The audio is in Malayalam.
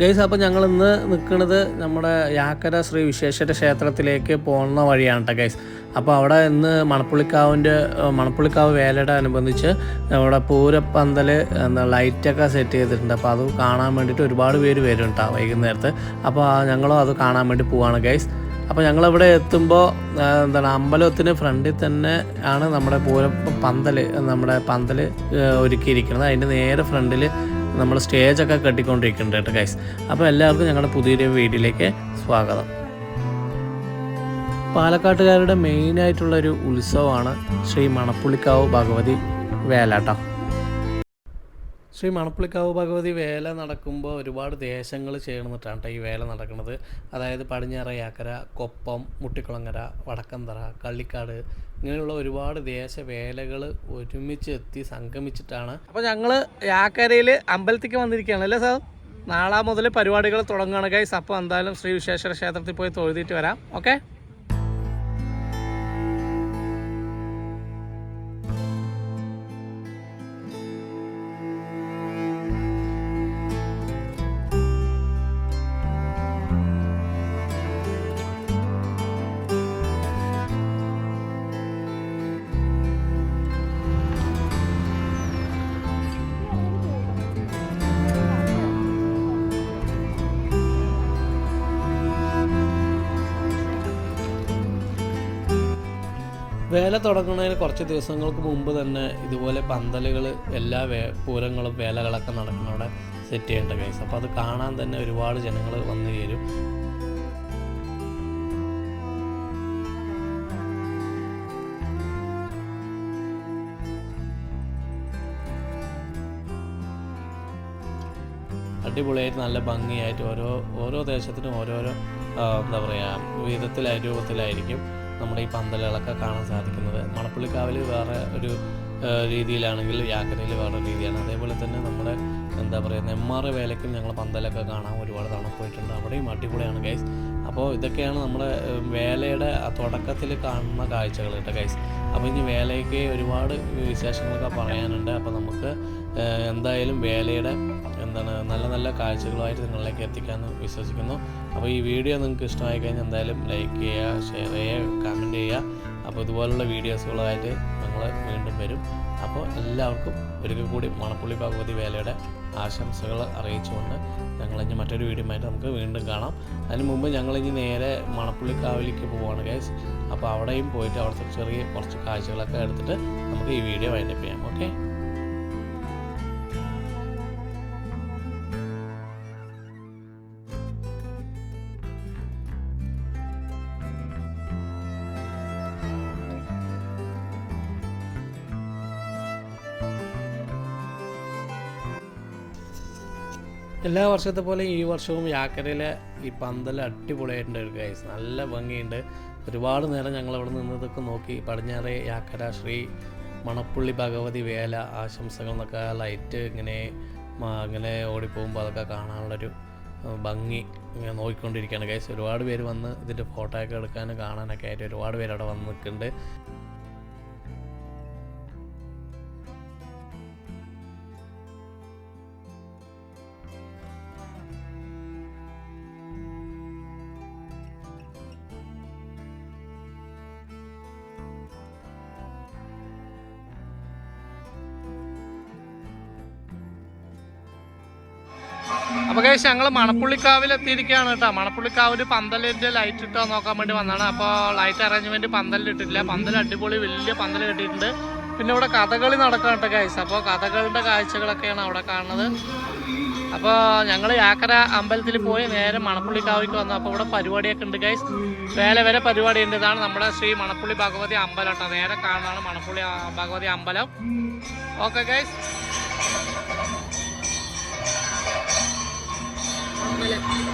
ഗൈസ് അപ്പോൾ ഞങ്ങൾ ഇന്ന് നിൽക്കുന്നത് നമ്മുടെ യാക്കര ശ്രീ വിശ്വേശ്വര ക്ഷേത്രത്തിലേക്ക് പോകുന്ന വഴിയാണ് കേട്ടോ ഗൈസ്. അപ്പോൾ അവിടെ ഇന്ന് മണപ്പുള്ളിക്കാവിന്റെ മണപ്പുള്ളിക്കാവ് വേലയുടെ അനുബന്ധിച്ച് അവിടെ പൂരപ്പന്തൽ എന്താ ലൈറ്റൊക്കെ സെറ്റ് ചെയ്തിട്ടുണ്ട്. അപ്പോൾ അത് കാണാൻ വേണ്ടിയിട്ട് ഒരുപാട് പേര് വരും കേട്ടോ വൈകുന്നേരത്ത്. അപ്പോൾ ഞങ്ങളും അത് കാണാൻ വേണ്ടി പോവാണ് ഗൈസ്. അപ്പോൾ ഞങ്ങളിവിടെ എത്തുമ്പോൾ എന്താണ് അമ്പലത്തിന് ഫ്രണ്ടിൽ തന്നെ ആണ് നമ്മുടെ പൂര പന്തൽ നമ്മുടെ പന്തൽ ഒരുക്കിയിരിക്കുന്നത്. അതിന്റെ നേരെ ഫ്രണ്ടിൽ നമ്മൾ സ്റ്റേജൊക്കെ കെട്ടിക്കൊണ്ടിരിക്കുന്നുണ്ട് കേട്ടോ ഗൈസ് അപ്പോൾ എല്ലാവർക്കും ഞങ്ങളുടെ പുതിയൊരു വീഡിയോയിലേക്ക് സ്വാഗതം. പാലക്കാട്ടുകാരുടെ മെയിനായിട്ടുള്ളൊരു ഉത്സവമാണ് ശ്രീ മണപ്പുള്ളിക്കാവ് ഭഗവതി വേല കേട്ടോ ശ്രീ മണപ്പുളിക്കാവ് ഭഗവതി വേല നടക്കുമ്പോൾ ഒരുപാട് ദേശങ്ങൾ ചേർന്നിട്ടാണ് ട്ടോ ഈ വേല നടക്കുന്നത്. അതായത് പടിഞ്ഞാറ യാക്കര കൊപ്പം മുട്ടിക്കുളങ്ങര വടക്കന്തറ കള്ളിക്കാട് ഇങ്ങനെയുള്ള ഒരുപാട് ദേശ ദേശവേലകൾ ഒരുമിച്ച് എത്തി സംഗമിച്ചിട്ടാണ്. അപ്പോൾ ഞങ്ങൾ യാക്കരയിൽ അമ്പലത്തേക്ക് വന്നിരിക്കുകയാണ് അല്ലേ സാർ? നാളെ മുതൽ പരിപാടികൾ തുടങ്ങുകയാണ് ഗൈസ് അപ്പോൾ എന്തായാലും ശ്രീ വിശ്വേശ്വര ക്ഷേത്രത്തിൽ പോയി തൊഴുതിയിട്ട് വരാം. ഓക്കെ വേല തുടങ്ങുന്നതിന് കുറച്ച് ദിവസങ്ങൾക്ക് മുമ്പ് തന്നെ ഇതുപോലെ പന്തലുകൾ എല്ലാ വേ പൂരങ്ങളും വേലകളൊക്കെ നടക്കുന്നവിടെ സെറ്റ് ചെയ്യേണ്ട കേസ് അപ്പോൾ അത് കാണാൻ തന്നെ ഒരുപാട് ജനങ്ങൾ വന്നു ചേരും. അടിപൊളിയായിട്ട് നല്ല ഭംഗിയായിട്ട് ഓരോ ഓരോ ദേശത്തിനും ഓരോരോ എന്താ പറയുക വിധത്തിലായി രൂപത്തിലായിരിക്കും. നമ്മുടെ ഈ പന്തലുകളൊക്കെ കാണാൻ സാധിക്കുന്നത്. മണപ്പുള്ളിക്കാവിൽ വേറെ ഒരു രീതിയിലാണെങ്കിൽ യാക്കരയിൽ വേറെ രീതിയാണ്. അതേപോലെ തന്നെ നമ്മുടെ എന്താ പറയുക നെമ്മാറ വേലയ്ക്കും ഞങ്ങൾ പന്തലൊക്കെ കാണാൻ ഒരുപാട് തവണ പോയിട്ടുണ്ട്. അവിടെയും അടിപൊളിയാണ് ഗൈസ് അപ്പോൾ ഇതൊക്കെയാണ് നമ്മുടെ വേലയുടെ തുടക്കത്തിൽ കാണുന്ന കാഴ്ചകൾ കേട്ടോ ഗൈസ് അപ്പോൾ ഇനി വേലയ്ക്ക് ഒരുപാട് വിശേഷങ്ങളൊക്കെ പറയാനുണ്ട്. അപ്പോൾ നമുക്ക് എന്തായാലും വേലയുടെ എന്താണ് നല്ല നല്ല കാഴ്ചകളുമായിട്ട് നിങ്ങളിലേക്ക് എത്തിക്കാമെന്ന് വിശ്വസിക്കുന്നു. അപ്പോൾ ഈ വീഡിയോ നിങ്ങൾക്ക് ഇഷ്ടമായി കഴിഞ്ഞാൽ എന്തായാലും ലൈക്ക് ചെയ്യുക ഷെയർ ചെയ്യുക കമന്റ് ചെയ്യുക. അപ്പോൾ ഇതുപോലുള്ള വീഡിയോസുകളായിട്ട് ഞങ്ങൾ വീണ്ടും വരും. അപ്പോൾ എല്ലാവർക്കും ഒരിക്കൽ കൂടി മണപ്പുള്ളി ഭഗവതി വേലയുടെ ആശംസകൾ അറിയിച്ചുകൊണ്ട് ഞങ്ങളിനി മറ്റൊരു വീഡിയോയുമായിട്ട് നമുക്ക് വീണ്ടും കാണാം. അതിന് മുമ്പ് ഞങ്ങളിനി നേരെ മണപ്പുള്ളി കാവിലേക്ക് പോവുകയാണ് ഗൈസ് അപ്പോൾ അവിടെയും പോയിട്ട് അവിടുത്തെ ചെറിയ കുറച്ച് കാഴ്ചകളൊക്കെ എടുത്തിട്ട് നമുക്ക് ഈ വീഡിയോ വൈൻഡപ്പ് ചെയ്യാം. ഓക്കെ എല്ലാ വർഷത്തെ പോലെ ഈ വർഷവും യാക്കരയിലെ ഈ പന്തൽ അടിപൊളിയായിട്ടുണ്ട് ഗൈസ് നല്ല ഭംഗിയുണ്ട്. ഒരുപാട് നേരം ഞങ്ങൾ അവിടെ നിന്നതൊക്കെ നോക്കി. പടിഞ്ഞാറേ യാക്കര ശ്രീ മണപ്പുള്ളി ഭഗവതി വേല ആശംസകൾ എന്നൊക്കെ ലൈറ്റ് ഇങ്ങനെ അങ്ങനെ ഓടിപ്പോകുമ്പോൾ അതൊക്കെ കാണാനുള്ളൊരു ഭംഗി ഇങ്ങനെ നോക്കിക്കൊണ്ടിരിക്കുകയാണ് ഗൈസ് ഒരുപാട് പേര് വന്ന് ഇതിന്റെ ഫോട്ടോ ഒക്കെ എടുക്കാനും കാണാനൊക്കെ ആയിട്ട് ഒരുപാട് പേര് അവിടെ വന്ന് നിൽക്കുന്നുണ്ട്. അപ്പോൾ കഴിച്ച് ഞങ്ങൾ മണപ്പുള്ളിക്കാവിൽ എത്തിയിരിക്കുകയാണ് കേട്ടോ. മണപ്പുള്ളിക്കാവിൽ പന്തലിന്റെ ലൈറ്റ് ഇട്ടോ നോക്കാൻ വേണ്ടി വന്നതാണ്. അപ്പോൾ ലൈറ്റ് അറേഞ്ച്മെന്റ് പന്തലിൽ ഇട്ടില്ല പന്തൽ അടിപൊളി വലിയ പന്തൽ കെട്ടിയിട്ടുണ്ട്. പിന്നെ ഇവിടെ കഥകളി നടക്കാണ് കേട്ടോ ഗൈസ് അപ്പോൾ കഥകളുടെ കാഴ്ചകളൊക്കെയാണ് അവിടെ കാണുന്നത്. അപ്പോൾ ഞങ്ങൾ യാക്കര അമ്പലത്തിൽ പോയി നേരെ മണപ്പുള്ളിക്കാവിലേക്ക് വന്നു. അപ്പോൾ ഇവിടെ പരിപാടിയൊക്കെ ഉണ്ട് ഗൈസ് വേല വരെ പരിപാടി ഉണ്ട് ഇതാണ് നമ്മുടെ ശ്രീ മണപ്പുള്ളി ഭഗവതി അമ്പലം കേട്ടോ. നേരെ കാണുന്നതാണ് മണപ്പുള്ളി ഭഗവതി അമ്പലം. ഓക്കെ ഗൈസ് അമ്പലം